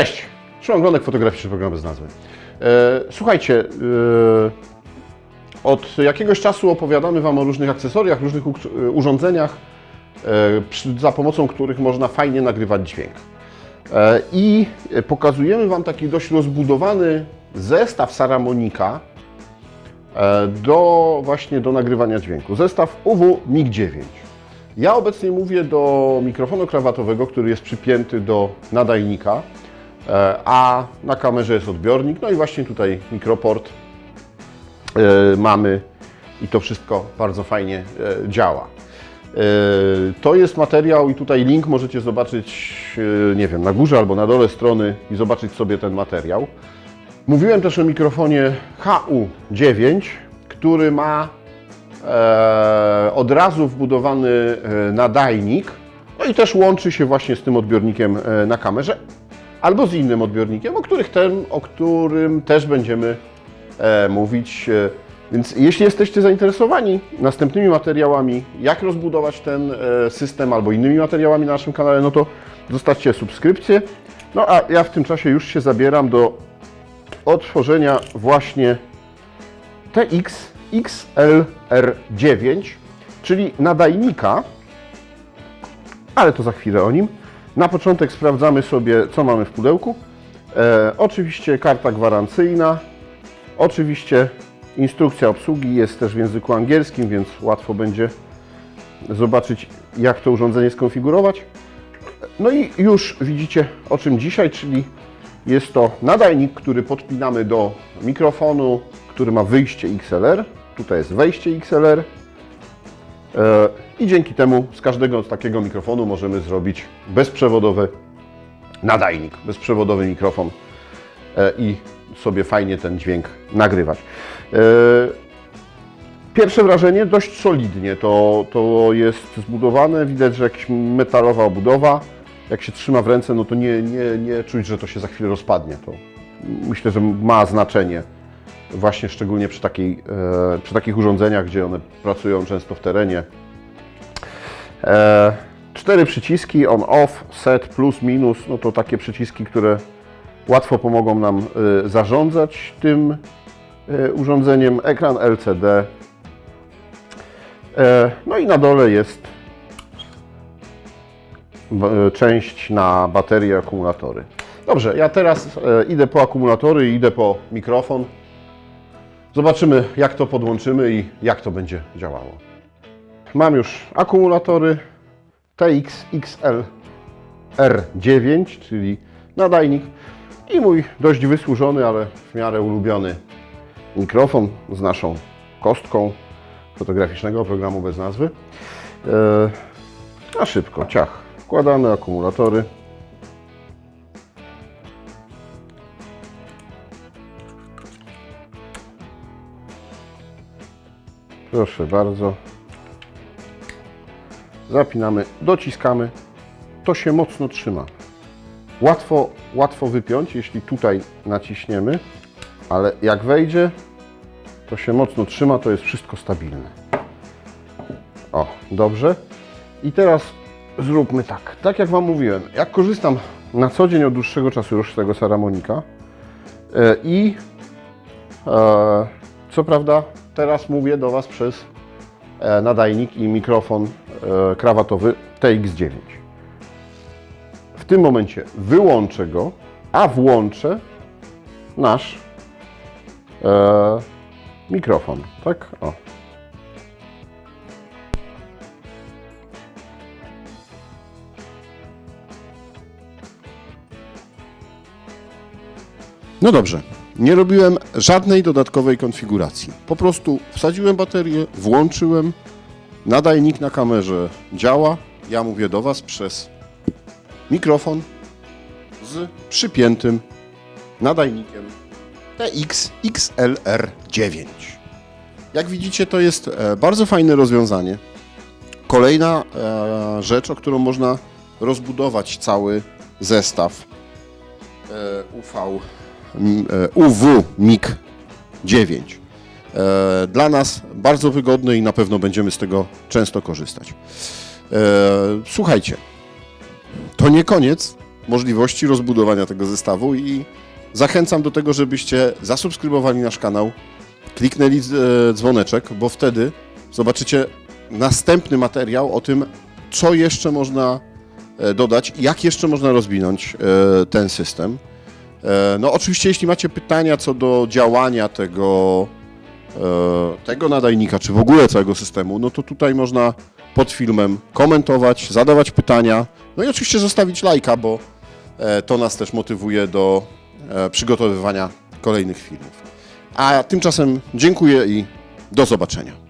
Cześć! Szymon Glonek, fotograficzny program bez nazwy. E, słuchajcie, e, od jakiegoś czasu opowiadamy Wam o różnych akcesoriach, różnych e, urządzeniach, za pomocą których można fajnie nagrywać dźwięk. I pokazujemy Wam taki dość rozbudowany zestaw Saramonika do właśnie do nagrywania dźwięku. Zestaw UW MiG-9. Ja obecnie mówię do mikrofonu krawatowego, który jest przypięty do nadajnika, a na kamerze jest odbiornik. No i właśnie tutaj mikroport e, mamy i to wszystko bardzo fajnie e, działa. E, To jest materiał i tutaj link możecie zobaczyć, e, nie wiem, na górze albo na dole strony i zobaczyć sobie ten materiał. Mówiłem też o mikrofonie HU9, który ma e, od razu wbudowany e, nadajnik, no i też łączy się właśnie z tym odbiornikiem e, na kamerze, albo z innym odbiornikiem, o, których ten, o którym też będziemy e, mówić. E, Więc jeśli jesteście zainteresowani następnymi materiałami, jak rozbudować ten e, system albo innymi materiałami na naszym kanale, no to zostawcie subskrypcję. No a ja w tym czasie już się zabieram do otworzenia właśnie TX XLR9, czyli nadajnika, ale to za chwilę o nim. Na początek sprawdzamy sobie, co mamy w pudełku. E, oczywiście karta gwarancyjna, oczywiście instrukcja obsługi jest też w języku angielskim, więc łatwo będzie zobaczyć, jak to urządzenie skonfigurować. No i już widzicie o czym dzisiaj, czyli jest to nadajnik, który podpinamy do mikrofonu, który ma wyjście XLR. Tutaj jest wejście XLR. I dzięki temu z każdego takiego mikrofonu możemy zrobić bezprzewodowy nadajnik, bezprzewodowy mikrofon e, i sobie fajnie ten dźwięk nagrywać. E, Pierwsze wrażenie dość solidnie to, to jest zbudowane. Widać, że jakaś metalowa obudowa. Jak się trzyma w ręce, no to nie, nie, nie czuć, że to się za chwilę rozpadnie. To myślę, że ma znaczenie. Właśnie szczególnie przy, takiej, e, przy takich urządzeniach, gdzie one pracują często w terenie. E, cztery przyciski on, off, set, plus, minus. No to takie przyciski, które łatwo pomogą nam e, zarządzać tym e, urządzeniem. Ekran LCD. No i na dole jest część na baterie, akumulatory. Dobrze, ja teraz idę po akumulatory idę po mikrofon. Zobaczymy, jak to podłączymy i jak to będzie działało. Mam już akumulatory TX XL R9, czyli nadajnik i mój dość wysłużony, ale w miarę ulubiony mikrofon z naszą kostką fotograficznego programu bez nazwy. E, a szybko, ciach. Wkładamy akumulatory. Proszę bardzo. Zapinamy, dociskamy. To się mocno trzyma. Łatwo, łatwo wypiąć, jeśli tutaj naciśniemy, ale jak wejdzie, to się mocno trzyma, to jest wszystko stabilne. O, dobrze. I teraz zróbmy tak. Tak jak Wam mówiłem, jak korzystam na co dzień od dłuższego czasu już z tego Saramonika e, i e, co prawda teraz mówię do Was przez e, nadajnik i mikrofon krawatowy TX9. W tym momencie wyłączę go, a włączę nasz e, mikrofon, tak? O. No dobrze, nie robiłem żadnej dodatkowej konfiguracji. Po prostu wsadziłem baterię, włączyłem, nadajnik na kamerze działa. Ja mówię do Was przez mikrofon z przypiętym nadajnikiem TX XLR9. Jak widzicie, to jest e, bardzo fajne rozwiązanie. Kolejna e, rzecz, o którą można rozbudować cały zestaw UV, UW MiG 9. E, Dla nas bardzo wygodny i na pewno będziemy z tego często korzystać. E, Słuchajcie, to nie koniec możliwości rozbudowania tego zestawu i zachęcam do tego, żebyście zasubskrybowali nasz kanał, kliknęli e, dzwoneczek, bo wtedy zobaczycie następny materiał o tym, co jeszcze można dodać, jak jeszcze można rozwinąć ten system. No oczywiście, jeśli macie pytania co do działania tego, tego nadajnika, czy w ogóle całego systemu, no to tutaj można pod filmem komentować, zadawać pytania, no i oczywiście zostawić lajka, bo e, to nas też motywuje do e, przygotowywania kolejnych filmów. A tymczasem dziękuję i do zobaczenia.